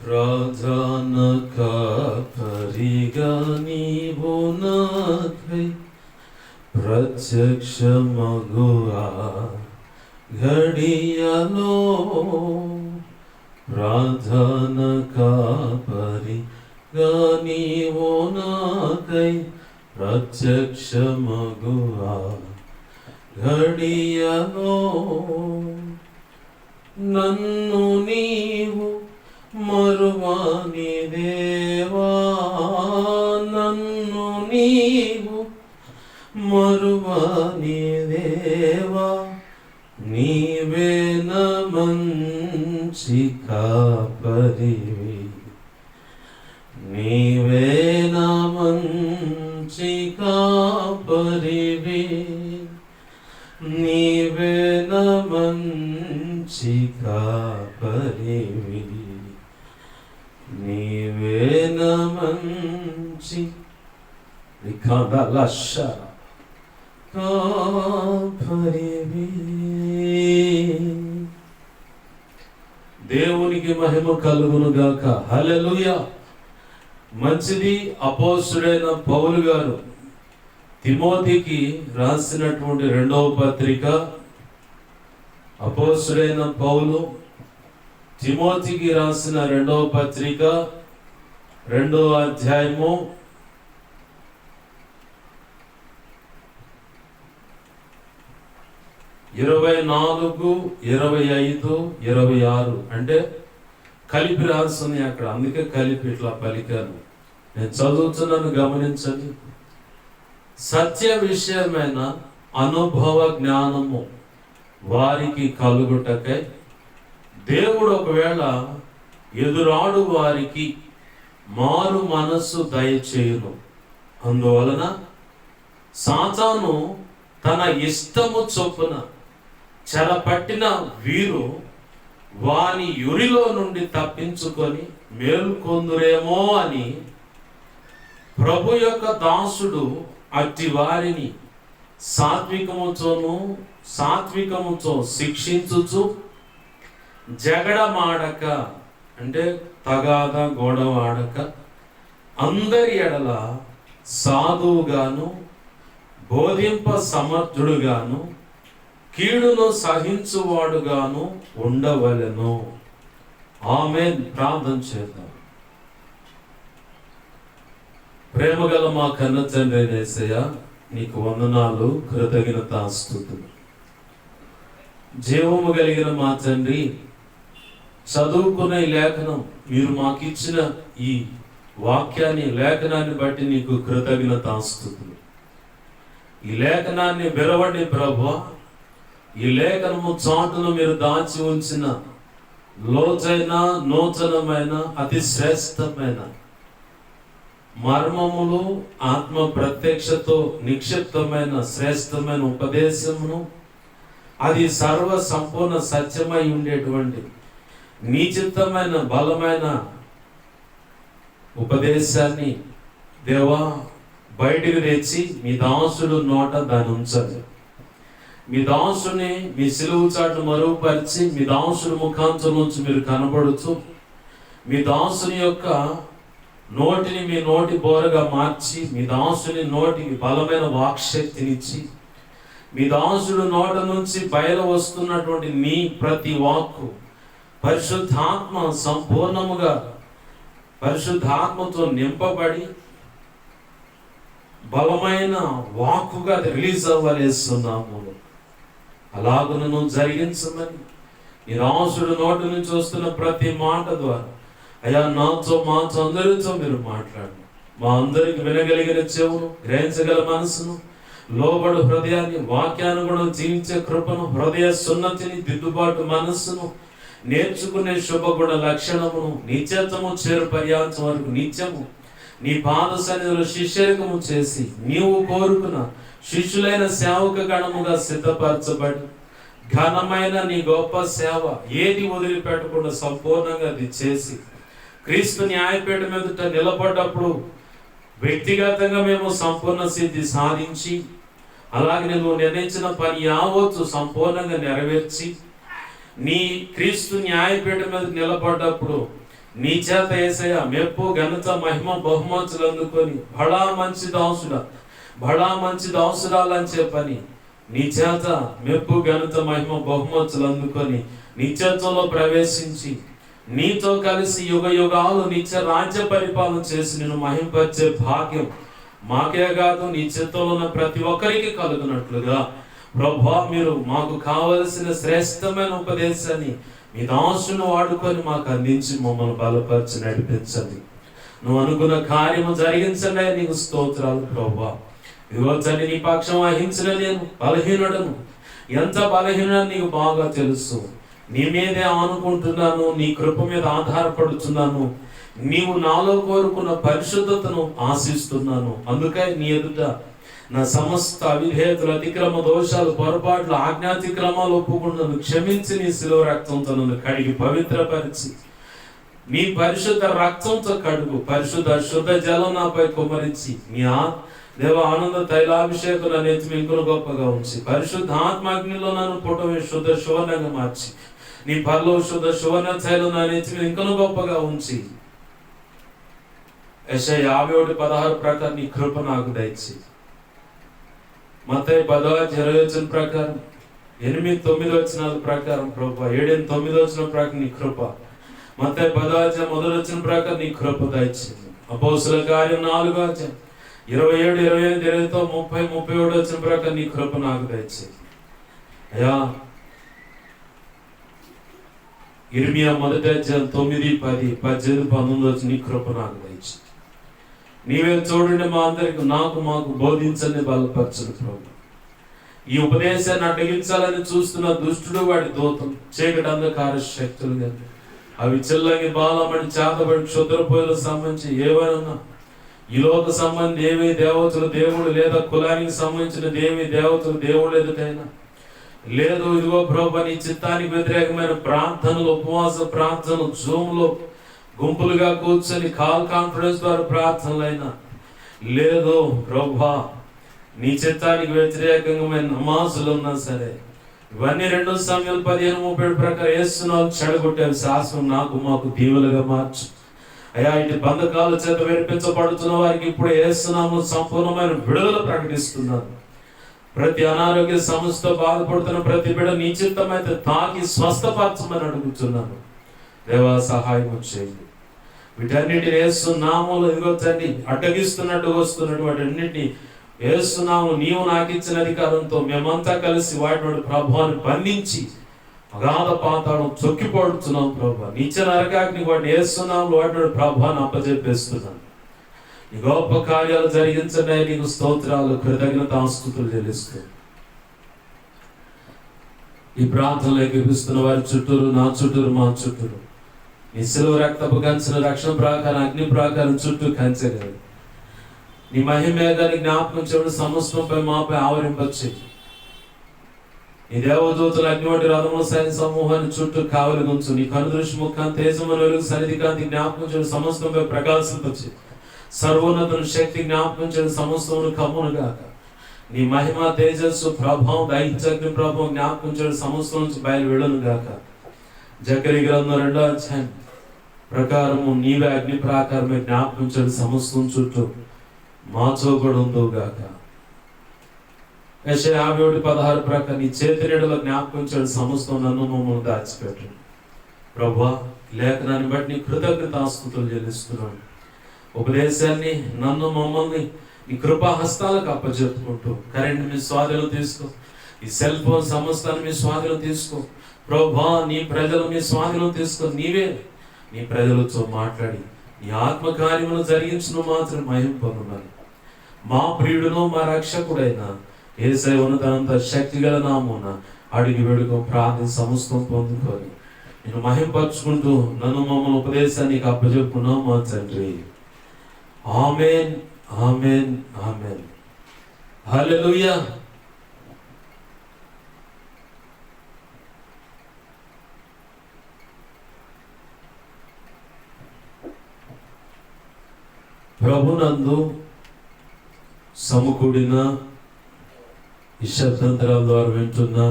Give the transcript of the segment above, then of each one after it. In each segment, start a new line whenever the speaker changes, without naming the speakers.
ప్రధాన కాపరిగా నీవు నాకై ప్రత్యక్షమగువా ఘడియలో ప్రధాన కాపరిగా నీవు నాకై ప్రత్యక్షమగువా ఘడియలో నన్ను నీవు మరువాని దేవా నన్ను నీవు మరువాని దేవా నీవే మంచి కాపరివి నీవే మంచి కాపరివి నీవే మంచి కాపరివి మంచి వికాదలశ కాపరివి దేవునికి మహిమ కలుగును గాక హలలుయ మంచిది అపోసుడైన పౌలు గారు తిమోతికి రాసినటువంటి రెండవ పత్రిక. అపోసుడైన పౌలు తిమోతికి రాసిన రెండవ పత్రిక. రెండవ అధ్యాయము. ఇరవై నాలుగు ఇరవై ఐదు ఇరవై ఆరు. అంటే కలిపి రాస్తుంది అక్కడ. అందుకే కలిపి ఇట్లా పలికాను. నేను చదువుతున్నాను గమనించండి. సత్య విషయమైన అనుభవ జ్ఞానము వారికి కలుగుటకై దేవుడు ఒకవేళ ఎదురాడు వారికి మారు మనస్సు దయచేయును. అందువలన సాతాను తన ఇష్టము చొప్పున చెరపట్టిన వీరు వాని యురిలో నుండి తప్పించుకొని మేలుకొందురేమో అని ప్రభు యొక్క దాసుడు అట్టి వారిని సాత్వికముతోను సాత్వికముతో శిక్షించుచు జగడమాడక అంటే తగాద గొడవాడక అందరి ఎడల సాధువుగాను బోధింప సమర్థుడుగాను కీడును సహించువాడుగాను ఉండవలెను. ఆమె ప్రార్థన చేద్దాం. ప్రేమగల మా కన్న తండ్రి నేసయ్య నీకు వందనాలు కృతజ్ఞత స్థుతులు జీవము కలిగిన మా తండ్రి చదువుకునే లేఖనం మీరు మాకు ఇచ్చిన ఈ వాక్యాన్ని లేఖనాన్ని బట్టి నీకు కృతజ్ఞత స్థుతులు. ఈ లేఖనాన్ని విరవండి ప్రభు. ఈ లేఖనము చాటును మీరు దాచి ఉంచిన లోచైన నూతనమైన అతి శ్రేష్టమైన మర్మములు ఆత్మ ప్రత్యక్షతో నిక్షిప్తమైన శ్రేష్టమైన ఉపదేశమును అది సర్వ సంపూర్ణ సత్యమై ఉండేటువంటి నీచిత్తమైన బలమైన ఉపదేశాన్ని దేవా బయటికి తెచ్చి మీ దాసుడు నోట దాన్ని ఉంచండి. మీ దాసుని మీ సిలువు చాటు మరుగుపరిచి మీ దాసుడు ముఖాంతం నుంచి మీరు కనబడుతూ మీ దాసుని యొక్క నోటిని మీ నోటి బోరగా మార్చి మీ దాసుని నోటికి బలమైన వాక్శక్తినిచ్చి మీ దాసుడు నోట నుంచి బయలు వస్తున్నటువంటి నీ ప్రతి వాక్కు పరిశుద్ధాత్మ సంపూర్ణముగా పరిశుద్ధాత్మతో నింపబడి బలమైన వాక్కుగా రిలీజ్ అవ్వలేస్తున్నాము. అలాగునను జరిగించమని ఈ రాసుడు నోటి నుంచి వస్తున్న ప్రతి మాట ద్వారా అయ్యా నాతో మాతో అందరితో మీరు మాట్లాడండి. మా అందరికి వినగలిగిన చెవును గ్రహించగల మనసును లోబడు హృదయాన్ని వాక్యానుగుణం జీవించే కృపను హృదయ సున్నతిని దిద్దుబాటు మనస్సును నేర్చుకునే శుభగుణ లక్షణమును నిత్యత్వము చేరు పర్యాంతం వరకు నిత్యము. నీ పాద సన్నిధిలో శిష్యరికము చేసి నీవు కోరుకున్న శిష్యులైన సేవక గణముగా సిద్ధపరచబడి ఘనమైన నీ గొప్ప సేవ ఏది వదిలిపెట్టకుండా సంపూర్ణంగా అది చేసి క్రీస్తు న్యాయపేట మీదట నిలబడ్డప్పుడు వ్యక్తిగతంగా మేము సంపూర్ణ సిద్ధి సాధించి అలాగే నువ్వు నిర్ణయించిన పని యావత్తు సంపూర్ణంగా నెరవేర్చి నీ క్రీస్తు న్యాయపీఠ మీద నిలబడ్డప్పుడు నీ చేత ఏసయ్య మెప్పు ఘనత మహిమ బహుమతులు అందుకొని బడా మంచి దాసుడా బడా మంచి దాసురాలని చెప్పని నీ చేత మెప్పు ఘనత మహిమ బహుమతులు అందుకొని నిత్యత్వంలో ప్రవేశించి నీతో కలిసి యుగ యుగాలు నిత్య రాజ్య పరిపాలన చేసి నేను మహింపరిచే భాగ్యం మాకే కాదు నీ చిత్తంలో ఉన్న ప్రతి ఒక్కరికి కలుగునట్లుగా. ప్రభా మీరు మాకు కావలసిన శ్రేష్టమైన ఉపదేశాన్ని మీ దాసును వాడుకొని మాకు అందించి మమ్మల్ని బలపరిచి నడిపించండి. నువ్వు అనుకున్న కార్యము జరిగించండి నీకు స్తోత్రాలు ప్రభా. ఇవ్వచ్చని నీ పక్షం వహించిన నేను బలహీనుడను. ఎంత బలహీనుడని నీకు బాగా తెలుసు. నీ మీదే ఆనుకుంటున్నాను నీ కృప మీద ఆధారపడుతున్నాను. నీవు నాలో కోరుకున్న పరిశుద్ధతను ఆశిస్తున్నాను. అందుకే నీ ఎదుట నా సమస్త అవిధేయతలు అతిక్రమ దోషాలు పొరపాట్లు ఆజ్ఞాతిక్రమాలు ఒప్పుకున్నాను క్షమించి నీ శిలువ రక్తంతో నన్ను కడిగి పవిత్రపరిచి. నీ పరిశుద్ధ రక్తంతో కడుగు పరిశుద్ధ శుద్ధ జలం నాపై కుమరించి నీ ఆ దేవ ఆనంద తైలాభిషేకం నన్ను ఎత్తి గొప్పగా ఉంచి. పరిశుద్ధ ఆత్మాగ్నిలో నన్ను పుట్టమే శుద్ధ సువర్ణంగా మార్చి. నీ పర్లో శుద్ధ సువర్ణ తైలం నన్ను ఎత్తి ఇంకను గొప్పగా ఉంచి. యశ యాభై ఒకటి పదహారు ప్రకారం నీ కృప నాకు దయచి మత పదవ ఇరవై వచ్చిన ప్రకారం ఎనిమిది తొమ్మిది వచ్చిన ప్రకారం కృప ఏడు తొమ్మిది వచ్చిన ప్రకారం నీ కృప. మత పదవ మొదలు వచ్చిన ప్రకారం నీ కృప దయచింది అపోసుల కార్యం నాలుగో అధ్యాయం ఇరవై ఏడు ఇరవై ఎనిమిది ఇరవైతో ముప్పై ముప్పై ఏడు వచ్చిన ప్రకారం నీ కృప నాకు దయచింది అయ్యా ఇరిమియా మొదటి అధ్యాయం తొమ్మిది పది పద్దెనిమిది పంతొమ్మిది వచ్చి నీ కృప నాకు దయచింది నీవే చూడండి మా అందరికి నాకు మాకు బోధించని బలపరచను ప్రభు. ఈ ఉపదేశాన్ని అడ్డగించాలని చూస్తున్న దుష్టుడు వాడి దూతం చీకటి అంధకార శక్తులు కానీ అవి చిల్లంగి బాలమని చేతబడి క్షుద్రపోయలకు సంబంధించి ఏవైనా? ఈ లోక సంబంధి ఏమి దేవతలు దేవుడు లేదా కులానికి సంబంధించిన దేవి దేవతలు దేవుడు ఎదుటైనా? లేదు ఇదిగో ప్రభు నీ చిత్తానికి వ్యతిరేకమైన ప్రార్థనలు ఉపవాస ప్రార్థనలు జూమ్లో గుంపులుగా కూర్చొని కాల్ కాన్ఫరెన్స్ ద్వారా ప్రార్థనలైనా. లేదు ప్రభా నీ చిత్తానికి వ్యతిరేకంగా నమాజులు ఉన్నా సరే ఇవన్నీ రెండు సమయాలు పదిహేను ముప్పై ప్రకారం వేస్తున్నావు చెడగొట్టావు శాసనం నాకు మాకు దీవులుగా మార్చు. అయ్యా ఇటు బంధకాల చేత వినిపించబడుతున్న వారికి ఇప్పుడు వేస్తున్నాము సంపూర్ణమైన విడుదల ప్రకటిస్తున్నాను. ప్రతి అనారోగ్య సమస్యతో బాధపడుతున్న ప్రతి బిడ నీ చిత్తమైతే తాకి స్వస్థపరచమని అడుగుతున్నాను. దేవా సహాయం చేయండి. వీటన్నిటి ఏసునామలు ఇదిగో తండ్రి అడ్డగిస్తున్నట్టు వస్తున్నట్టు వాటన్నిటిని వేస్తున్నాము నీవు నాకు ఇచ్చిన అధికారంతో మేమంతా కలిసి వాటి ప్రభావాన్ని బంధించి అగాధ పాతాళం చొక్కిపడుతున్నాం ప్రభా నిత్య నరకాగ్ని వాటిని వేస్తున్నాము వాటి ప్రభావాన్ని అప్పచెప్పేస్తున్నాను ఈ గొప్ప కార్యాలు జరిగించండి నీకు స్తోత్రాలు కృతజ్ఞత ఆస్తుతులు చెల్లిస్తూ. ఈ ప్రాంతంలో ఎగిరిపిస్తున్న వారి చుట్టూరు నా చుట్టూరు మా చుట్టూరు. ఇసులు రక్తపు కంచులు రక్షణ ప్రాకారం అగ్ని ప్రాకారం చుట్టూ కంచెలేదు. నీ మహిమేదాన్ని జ్ఞాపకం చేయడం సమస్తంపై మాపై ఆవరింపచ్చి నీ దేవదూతలు అగ్నివంటి రథముల సైన్ సమూహాన్ని చుట్టూ కావలి గుంచు నీ కనుదృష్టి ముఖం తేజమున వెలుగు సన్నిధి కాంతి జ్ఞాపకం చేయడం సమస్తంపై ప్రకాశింపచ్చు సర్వోన్నతుని శక్తి జ్ఞాపకం చేయడం సమస్తమును కమ్మును గాక. నీ మహిమ తేజస్సు ప్రభావం దైత్యగ్ని ప్రభావం జ్ఞాపకం చేయడం సమస్తం నుంచి బయలు వెళ్ళను గాక. జకరి గ్రంథం రెండో అధ్యాయం. ప్రకారము నీవే అగ్ని ప్రాకారమే జ్ఞాపకం సమస్తం చుట్టూ మాచోబడి ఉందో గాక. యశ యాభై ఒకటి పదహారు ప్రకారం నీ చేతి నీడలో జ్ఞాపకం సమస్తం నన్ను మమ్మల్ని దాచిపెట్టండి ప్రభా లేఖనాన్ని బట్టి నీ కృతజ్ఞత ఆస్తుతులు చెల్లిస్తున్నాను. ఉపదేశాన్ని నన్ను మమ్మల్ని నీ కృపా హస్తాలకు అప్పచెప్పుకుంటూ కరెంట్ మీ స్వాధీనం తీసుకో. ఈ సెల్ ఫోన్ సమస్తాన్ని మీ స్వాధీనం తీసుకో. ప్రభా నీ ప్రజలు మీ స్వాధీనం తీసుకో. నీవే నీ ప్రజలతో మాట్లాడి నీ ఆత్మకార్యములు జరిగించిన మాత్రం మహిం పొందమని మా ప్రియుడును మా రక్షకుడైన ఏసై ఉన్నదంత శక్తి గల నామున అడిగి వేడుకో ప్రార్థన సమస్తం పొందుకొని నేను మహింపరుచుకుంటూ నన్ను మమ్మల్ని ఉపదేశానికి అప్పచెప్పుకున్నాం మా తండ్రి. Amen amen amen. హలో ప్రభునందు సమకూడిన ఈ శబ్దంతరాల ద్వారా వింటున్నా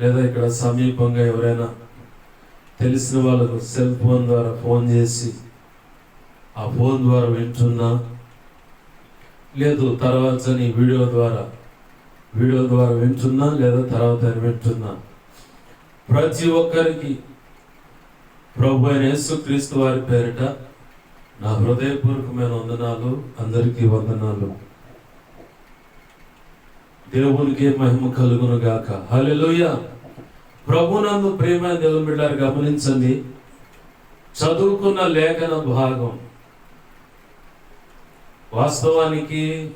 లేదా ఇక్కడ సమీపంగా ఎవరైనా తెలిసిన వాళ్ళకు సెల్ ఫోన్ ద్వారా ఫోన్ చేసి ఆ ఫోన్ ద్వారా వింటున్నా లేదు తర్వాత నీ వీడియో ద్వారా వీడియో ద్వారా వింటున్నా లేదా తర్వాత వింటున్నా. ప్రతి ఒక్కరికి ప్రభు అయిన యేసుక్రీస్తు వారి పేరిట నా హృదయపూర్వకమైన వందనాలు అందరికీ వందనాలు. దేవునికి మహిమ కలుగును గాక హల్లెలూయ. ప్రభునందు ప్రేమ దేవుని గమనించండి. చదువుకున్న లేఖన భాగం. వాస్తవానికి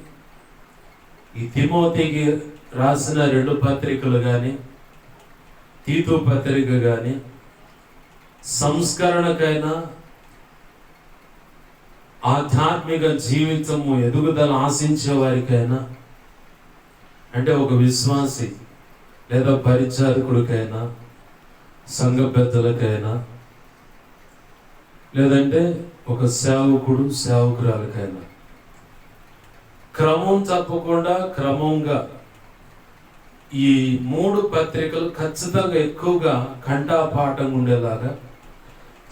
ఈ తిమోతికి రాసిన రెండు పత్రికలు కానీ తీతు పత్రిక కానీ సంస్కరణకైనా ఆధ్యాత్మిక జీవితము ఎదుగుదల ఆశించే వారికైనా అంటే ఒక విశ్వాసి లేదా పరిచారకుడికైనా సంఘ పెద్దలకైనా లేదంటే ఒక సేవకుడు సేవకురాలకైనా. క్రమం తప్పకుండా క్రమంగా ఈ మూడు పత్రికలు ఖచ్చితంగా ఎక్కువగా కంఠాపాఠం ఉండేలాగా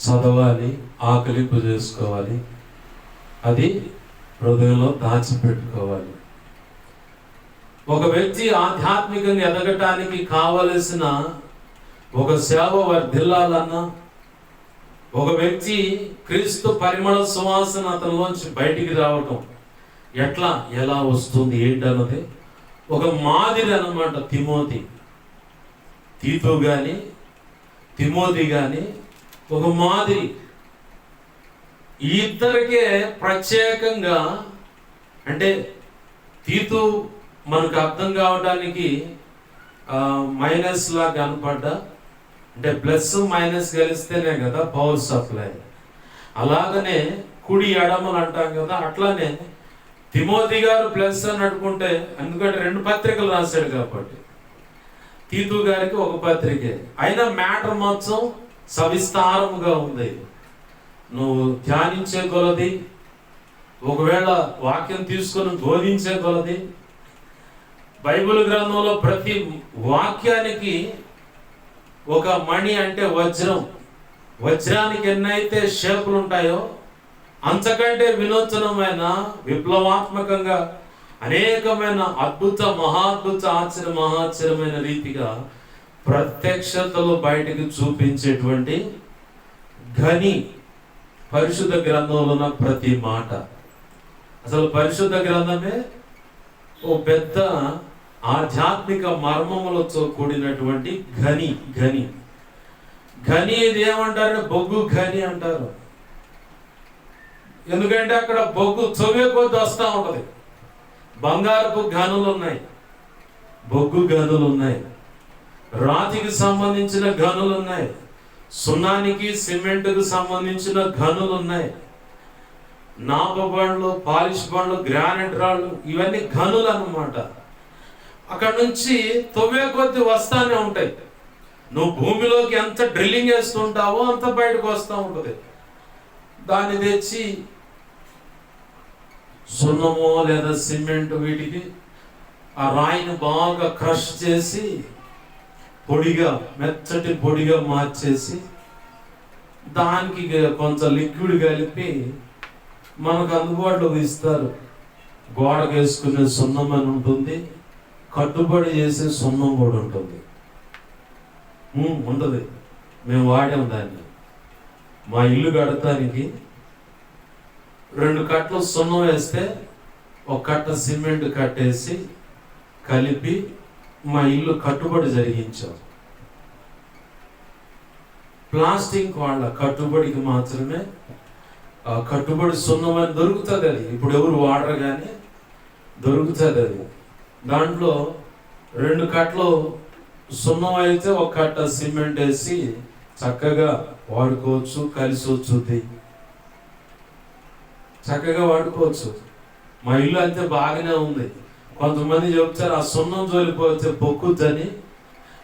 చదవాలి ఆకలింపు చేసుకోవాలి అది హృదయంలో దాచిపెట్టుకోవాలి. ఒక వ్యక్తి ఆధ్యాత్మికంగా ఎదగటానికి కావలసిన ఒక సేవ వర్ధిల్లాలన్నా ఒక వ్యక్తి క్రీస్తు పరిమళ సువాసన అతనిలోంచి బయటికి రావటం ఎట్లా ఎలా వస్తుంది ఏంటన్నది ఒక మాదిరి అన్నమాట తిమోతి. తీతు కానీ తిమోతి కానీ ఒక మాదిరి ఈ ఇద్దరికే ప్రత్యేకంగా అంటే తీతు మనకు అర్థం కావడానికి మైనస్ లా కనపడ్డా అంటే ప్లస్ మైనస్ కలిస్తేనే కదా పవర్ సప్లై అలాగనే కుడి ఎడమలు అంటాం కదా అట్లానే తిమోతి గారు ప్లస్ అని అనుకుంటే ఎందుకంటే రెండు పత్రికలు రాశాడు కాబట్టి. తీతు గారికి ఒక పత్రికే. అయినా మ్యాటర్ మొత్తం సవిస్తారముగా ఉంది. నువ్వు ధ్యానించే కొలది ఒకవేళ వాక్యం తీసుకొని బోధించే కొలది బైబిల్ గ్రంథంలో ప్రతి వాక్యానికి ఒక మణి అంటే వజ్రం. వజ్రానికి ఎన్నైతే షేపులు ఉంటాయో అంతకంటే వినూత్నమైన విప్లవాత్మకంగా అనేకమైన అద్భుత మహాద్భుత ఆశ్చర్య మహాశ్చర్యమైన రీతిగా ప్రత్యక్షతలు బయటకు చూపించేటువంటి ఘని పరిశుద్ధ గ్రంథంలో ఉన్న ప్రతి మాట. అసలు పరిశుద్ధ గ్రంథమే ఓ పెద్ద ఆధ్యాత్మిక మర్మములతో కూడినటువంటి ఘని ఘని. ఘని ఇది ఏమంటారు? బొగ్గు ఘని అంటారు. ఎందుకంటే అక్కడ బొగ్గు చొవ్వే కొద్ది వస్తూ ఉంటుంది. బంగారపు గనులు ఉన్నాయి. బొగ్గు గనులు ఉన్నాయి. రాతికి సంబంధించిన గనులు ఉన్నాయి. సున్నానికి సిమెంట్కు సంబంధించిన గనులు ఉన్నాయి. నాప బండ్లు పాలిష్ బండ్లు గ్రానైట్ రాళ్ళు ఇవన్నీ గనులు అన్నమాట. అక్కడ నుంచి తొవ్వే కొద్ది వస్తానే ఉంటాయి. నువ్వు భూమిలోకి ఎంత డ్రిల్లింగ్ వేస్తుంటావో అంత బయటకు వస్తూ ఉంటుంది. దాన్ని తెచ్చి సున్నమో లేదా సిమెంట్ వీటికి ఆ రాయిని బాగా క్రష్ చేసి పొడిగా మెచ్చటి పొడిగా మార్చేసి దానికి కొంచెం లిక్విడ్ కలిపి మనకు అందుబాటులో ఇస్తారు. గోడకు వేసుకునే సున్నం అని ఉంటుంది కట్టుబడి చేసే సున్నం కూడా ఉంటుంది. ఉంటుంది. మేము వాడాం దాన్ని. మా ఇల్లు కడటానికి రెండు కట్టలు సున్నం వేస్తే ఒక కట్ట సిమెంట్ కట్టేసి కలిపి మా ఇల్లు కట్టుబడి జరిగించాం. ప్లాస్టిక్ వాళ్ళ కట్టుబడికి మాత్రమే కట్టుబడి కట్టుబడి సున్నమని దొరుకుతుంది అది ఇప్పుడు ఎవరు వాడరు కానీ దొరుకుతుంది అది దాంట్లో రెండు కట్టలు సున్నం అయితే ఒక కట్ట సిమెంట్ వేసి చక్కగా వాడుకోవచ్చు కలిసి వచ్చుద్ది చక్కగా వాడుకోవచ్చు. మా ఇల్లు అంతే బాగానే ఉంది. కొంతమంది చెప్తారు ఆ సున్నం జోలిపోతే పొక్కుద్దని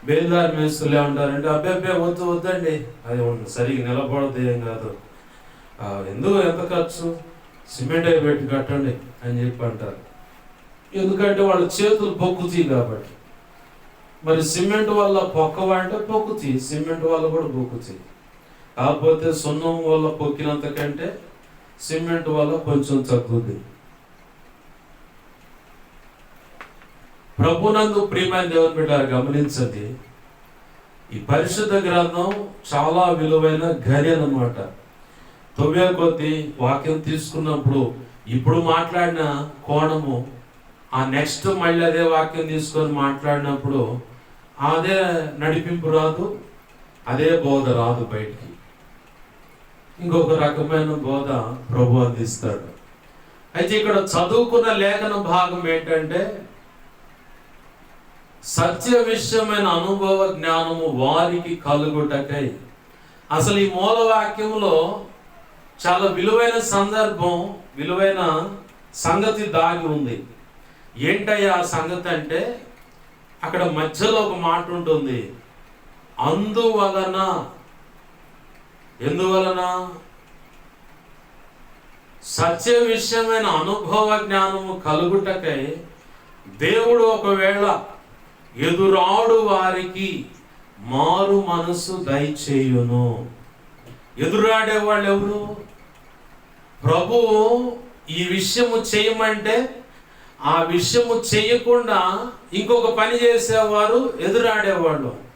బేదారి మేస్తులే ఏమంటారంటే అబ్బే అబ్బే వద్దు వద్దండి. అది సరిగ్గా నిలబడదు ఏం కాదు. ఎందుకు ఎంత ఖర్చు? సిమెంట్ అయి పెట్టి కట్టండి అని చెప్పి అంటారు. ఎందుకంటే వాళ్ళ చేతులు పొక్కుతాయి కాబట్టి. మరి సిమెంట్ వల్ల పొక్కవా అంటే పొక్కుతాయి సిమెంట్ వల్ల కూడా పొక్కుతాయి కాకపోతే సున్నం వల్ల పొక్కినంత కంటే సిమెంట్ వల్ల కొంచెం తగ్గుద్ది. ప్రభునందు ప్రియమైన దేవుని బిడ్డ గమనించండి. ఈ పరిశుద్ధ గ్రంథం చాలా విలువైన గని అన్నమాట. తొమ్మిదో కొద్ది వాక్యం తీసుకున్నప్పుడు ఇప్పుడు మాట్లాడిన కోణము ఆ నెక్స్ట్ మళ్ళీ అదే వాక్యం తీసుకొని మాట్లాడినప్పుడు అదే నడిపింపు రాదు అదే బోధ రాదు బయటికి. ఇంకొక రకమైన బోధ ప్రభు అందిస్తాడు. అయితే ఇక్కడ చదువుకున్న లేఖన భాగం ఏంటంటే సత్య విషయమైన అనుభవ జ్ఞానము వారికి కలుగుటకై. అసలు ఈ మూల వాక్యంలో చాలా విలువైన సందర్భం విలువైన సంగతి దాగి ఉంది. ఏంటయ్యా ఆ సంగతి అంటే అక్కడ మధ్యలో ఒక మాట ఉంటుంది. అందువలన ఎందువలన? సత్య విషయమైన అనుభవ జ్ఞానము కలుగుటకై దేవుడు ఒకవేళ ఎదురాడు వారికి మారు మనసు దయచేయును. ఎదురాడే వాళ్ళు ఎవరు ప్రభువు ఈ విషయము చేయమంటే ఆ విషయము చేయకుండా ఇంకొక పని చేసేవారు ఎదురాడేవాళ్ళు.